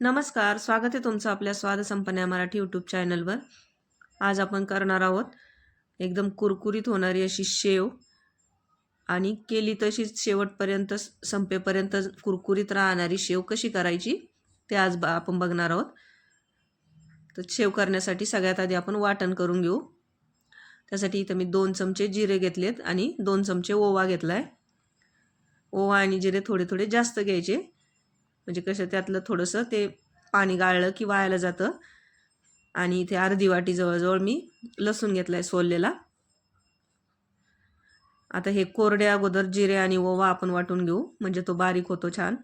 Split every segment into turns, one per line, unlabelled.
नमस्कार स्वागत आहे तुमचं आपल्या स्वादसंपन्न या मराठी यूट्यूब चॅनलवर आज आपण करणार आहोत एकदम कुरकुरीत होणारी अशी शेव. आणि केली तशीच शेवटपर्यंत संपेपर्यंत कुरकुरीत राहणारी शेव कशी करायची ते आज बा आपण बघणार आहोत. तर शेव करण्यासाठी सगळ्यात आधी आपण वाटण करून घेऊ. त्यासाठी इथं मी दोन चमचे जिरे घेतलेत आणि दोन चमचे ओवा घेतला आहे ओवा आणि जिरे थोडे थोडे जास्त घ्यायचे. म्हणजे कसं त्यातलं थोडंसं ते पाणी गाळलं की वायाला जातं. आणि इथे अर्धी वाटी जवळजवळ मी लसूण घेतला आहे सोललेला. आता हे कोरडे अगोदर जिरे आणि ओवा आपण वाटून घेऊ म्हणजे तो बारीक होतो छान.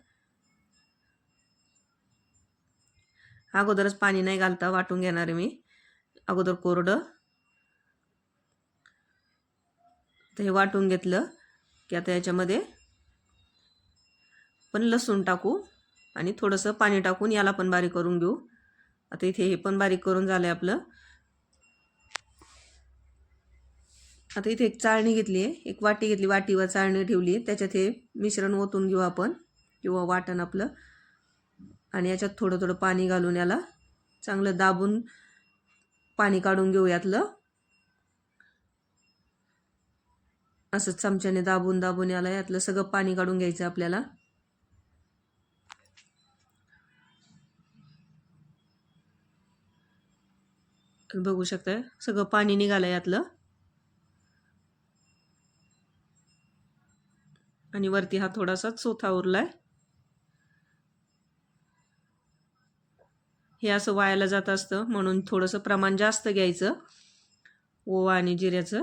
अगोदरच पाणी नाही घालता वाटून घेणार आहे मी. अगोदर कोरडं. तर हे वाटून घेतलं की आता याच्यामध्ये पण लसूण टाकू. आणि थोडंसं पाणी टाकून याला पण बारीक करून घेऊ. आता इथे हे पण बारीक करून झालं आहे आपलं. आता इथे एक चाळणी घेतली आहे. एक वाटी घेतली वाटीवर चाळणी ठेवली आहे. त्याच्यात हे मिश्रण ओतून घेऊ आपण किंवा वाटण आपलं. आणि याच्यात थोडं थोडं पाणी घालून याला चांगलं दाबून पाणी काढून घेऊ यातलं. असं चमच्याने दाबून दाबून याला यातलं सगळं पाणी काढून घ्यायचं आपल्याला. बघू शकताय. सगळं पाणी निघालं यातलं. आणि वरती हा थोडासा चोथा उरलाय. हे असं वायाला जात असतं म्हणून थोडंसं प्रमाण जास्त घ्यायचं. ओवा आणि जिऱ्याचं.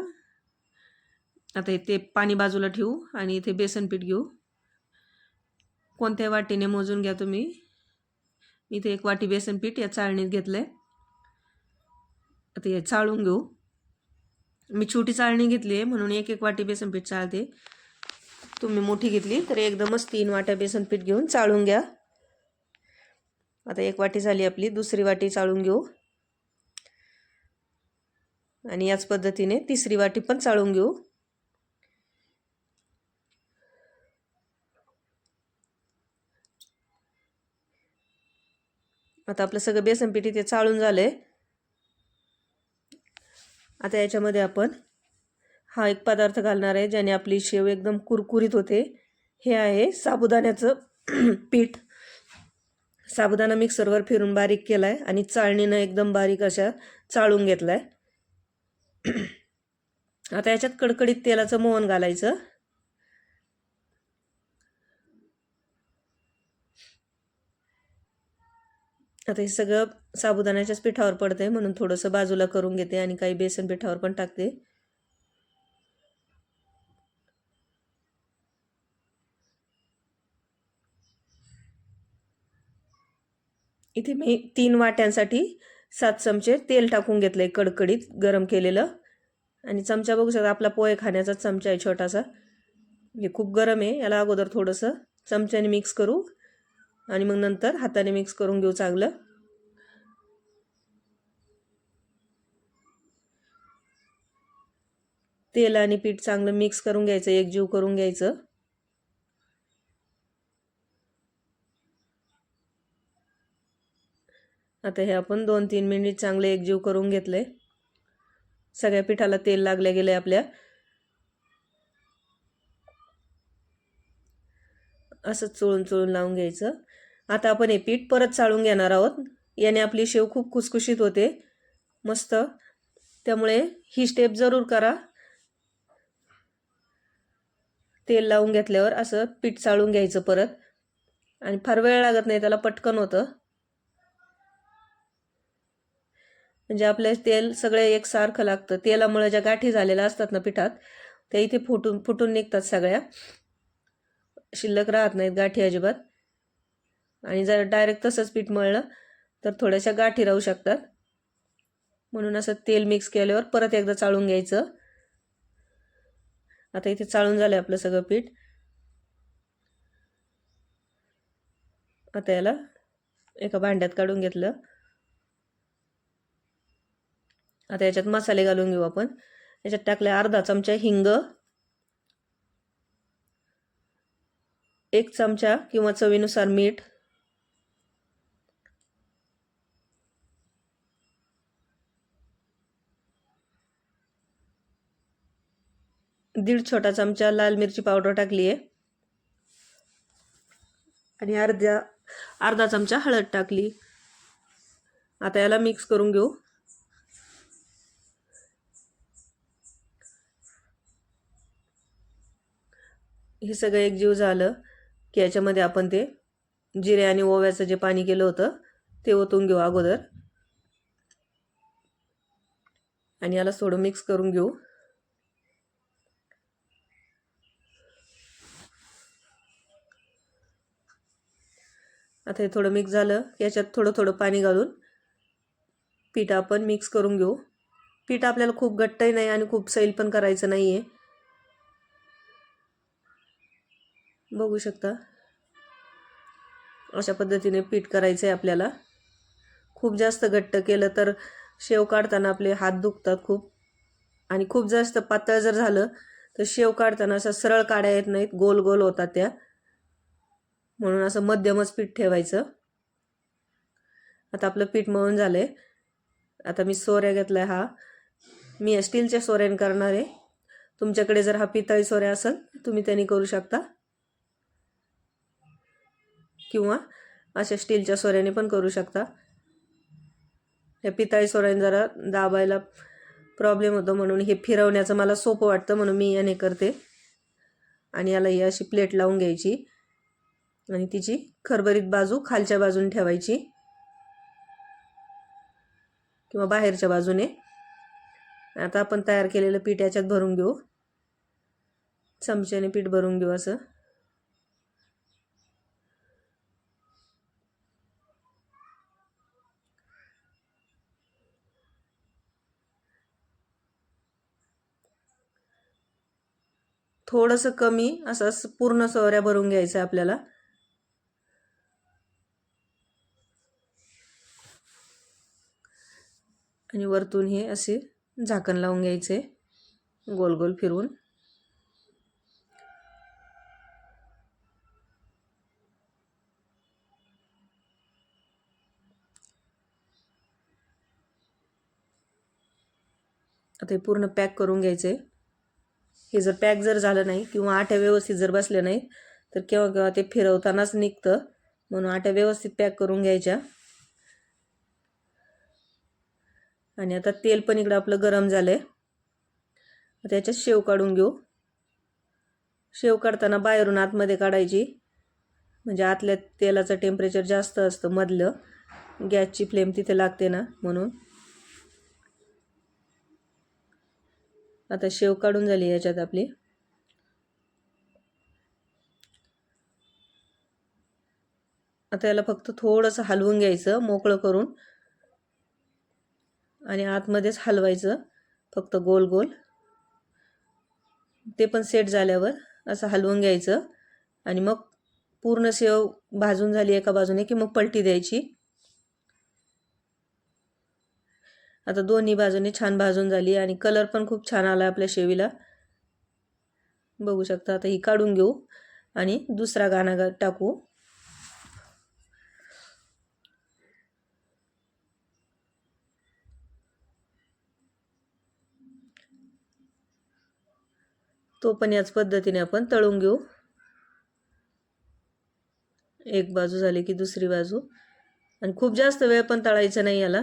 आता ते पाणी बाजूला ठेवू आणि इथे बेसन पीठ घेऊ. कोणत्या वाटीने मोजून घ्या तुम्ही? इथे एक वाटी बेसन पीठ या चाळणीत घेतलं आहे आता हे चाळून घेऊ. मी छोटी चाळणी घेतली आहे म्हणून एक एक वाटी बेसन पीठ चाळते. तुम्ही मोठी घेतली तर एकदमच तीन वाट्या बेसन पीठ घेऊन चाळून घ्या. आता एक वाटी झाली आपली दुसरी वाटी चाळून घेऊ. आणि याच पद्धतीने तिसरी वाटी पण चाळून घेऊ. आता आपलं सगळं बेसन पीठ इथे चाळून झालं आहे आता याच्यामध्ये आपण हा एक पदार्थ घालणार आहे ज्याने आपली शेव एकदम कुरकुरीत होते. हे आहे साबुदाण्याचं पीठ. साबुदाणा मिक्सरवर फिरून बारीक केला आहे आणि चाळणीनं एकदम बारीक अशा चाळून घेतला आहे आता याच्यात कडकडीत तेलाचं मोहन घालायचं. आता हे सगळं साबुदाण्याच्याच पिठावर पडतंय म्हणून थोडंसं बाजूला करून घेते आणि काही बेसन पिठावर पण टाकते. इथे मी तीन वाट्यांसाठी सात चमचे तेल टाकून घेतलं आहे कडकडीत गरम केलेलं. आणि चमचा बघू शकता आपला पोहे खाण्याचा चमचा आहे छोटासा. हे खूप गरम आहे याला अगोदर थोडंसं चमच्याने मिक्स करू. आणि मग नंतर हाताने मिक्स करून घेऊ चांगलं. तेल आणि पीठ चांगलं मिक्स करून घ्यायचं एकजीव करून घ्यायचं. आता हे आपण दोन तीन मिनिट चांगले एकजीव करून घेतले. सगळ्या पिठाला तेल लागले गेले आपल्या. असं चोळून चोळून लावून घ्यायचं. आता आपण हे पीठ परत चाळून घेणार आहोत. याने आपली शेव खूप खुसखुशीत होते. मस्त. त्यामुळे ही स्टेप जरूर करा. तेल लावून घेतल्यावर असं पीठ चाळून घ्यायचं परत. आणि फार वेळ लागत नाही त्याला पटकन होतं. म्हणजे आपले तेल सगळे एकसारखं लागतं. तेलामुळे ज्या गाठी झालेल्या असतात ना पिठात त्या इथे फुटून फुटून निघतात सगळ्या. शिल्लक राहत नाहीत गाठी अजिबात. आणि जर डायरेक्ट तसंच पीठ मळलं तर थोड्याशा गाठी राहू शकतात. म्हणून असं तेल मिक्स केल्यावर परत एकदा चाळून घ्यायचं. आता इथे चाळून झालं आपलं सगळं पीठ. आता याला एका भांड्यात काढून घेतलं. आता याच्यात मसाले घालून घेऊ आपण. याच्यात टाकले अर्धा चमचा हिंग एक चमचा किंवा चवीनुसार मीठ दीड छोटा चमचा लाल मिरची पावडर टाकली आहे. आणि अर्ध्या अर्धा चमचा हळद टाकली. आता याला मिक्स करून घेऊ. हे सगळं एकजीव झालं की याच्यामध्ये आपण ते जिरे आणि ओव्याचं जे पाणी केलं होतं ते ओतून घेऊ अगोदर. आणि याला सोडून मिक्स करून घेऊ. आता हे थोडं मिक्स झालं. याच्यात थोडं थोडं पाणी घालून पीठ आपण मिक्स करून घेऊ. पीठ आपल्याला खूप घट्टही नाही आणि खूप सैल पण करायचं नाही आहे बघू शकता. अशा पद्धतीने पीठ करायचं आहे आपल्याला. खूप जास्त घट्ट केलं तर शेव काढताना आपले हात दुखतात खूप. आणि खूप जास्त पातळ जर झालं तर शेव काढताना असं सरळ काढ्या येत नाहीत. गोल गोल होतात त्या. म्हणून असं मध्यमच पीठ ठेवायचं. आता आपलं पीठ मळून झालं आहे आता मी सोऱ्या घेतला हा. मी स्टीलच्या सोऱ्याने करणार आहे. तुमच्याकडे जर हा पितळी सोऱ्या असेल तुम्ही त्यांनी करू शकता. किंवा अशा स्टीलच्या सोऱ्याने पण करू शकता. या पितळी सोऱ्याने जरा दाबायला प्रॉब्लेम होतो म्हणून हे फिरवण्याचं मला सोपं वाटतं म्हणून मी याने करते. आणि याला ही अशी प्लेट लावून घ्यायची. आणि तिची खरबरीत बाजू खालच्या बाजूने ठेवायची. किंवा बाहेरच्या बाजूने. आता आपण तयार केलेलं पीठ याच्यात भरून घेऊ. चमच्याने पीठ भरून घेऊ असं. थोडंसं कमी असं पूर्ण सोऱ्या भरून घ्यायचं आहे आपल्याला. आणि वरतून हे असे झाकण लावून घ्यायचे गोल गोल फिरवून. आता हे पूर्ण पॅक करून घ्यायचे. हे जर पॅक जर झालं नाही किंवा आट्या व्यवस्थित जर बसल्या नाही तर केव्हा केव्हा ते फिरवतानाच निघतं. म्हणून आट्या व्यवस्थित पॅक करून घ्यायच्या. आणि आता तेल पण इकडं आपलं गरम झालं आहे त्याच्यात शेव काढून घेऊ. शेव काढताना बाहेरून आतमध्ये काढायची. म्हणजे आतल्या तेलाचं टेम्परेचर जास्त असतं मधलं. गॅसची फ्लेम तिथे लागते ना म्हणून. आता शेव काढून झाली याच्यात आपली. आता याला फक्त थोडंसं हलवून घ्यायचं मोकळं करून. आणि आतमध्येच हलवायचं फक्त गोल गोल. ते पण सेट झाल्यावर असं हलवून घ्यायचं आणि मग पूर्ण सेव भाजून झाली एका बाजूने की मग पलटी द्यायची. आता दोन्ही बाजूने छान भाजून झाली आणि कलर पण खूप छान आला आपल्या शेवीला. बघू शकता आता ही काढून घेऊ आणि दुसरा गाणा टाकू. तो पण याच पद्धतीने आपण तळून घेऊ. एक बाजू झाली की दुसरी बाजू. आणि खूप जास्त वेळ पण तळायचा नाही याला.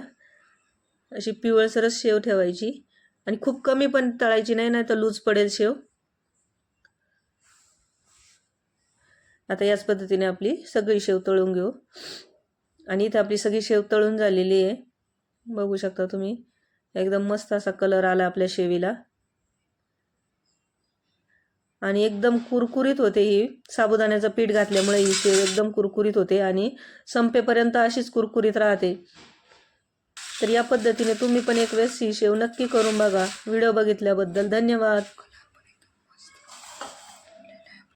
अशी पिवळसरच शेव ठेवायची. आणि खूप कमी पण तळायची नाही नाही तर लूज पडेल शेव. आता याच पद्धतीने आपली सगळी शेव तळून घेऊ. आणि इथं आपली सगळी शेव तळून झालेली आहे. बघू शकता तुम्ही. एकदम मस्त असा कलर आला आपल्या शेवीला. आणि एकदम कुरकुरीत होते ही. साबुदाण्याचं पीठ घातल्यामुळे ही शेव एकदम कुरकुरीत होते आणि संपेपर्यंत अशीच कुरकुरीत राहते. तर या पद्धतीने तुम्ही पण एक वेळेस ही शेव नक्की करून बघा. व्हिडिओ बघितल्याबद्दल धन्यवाद.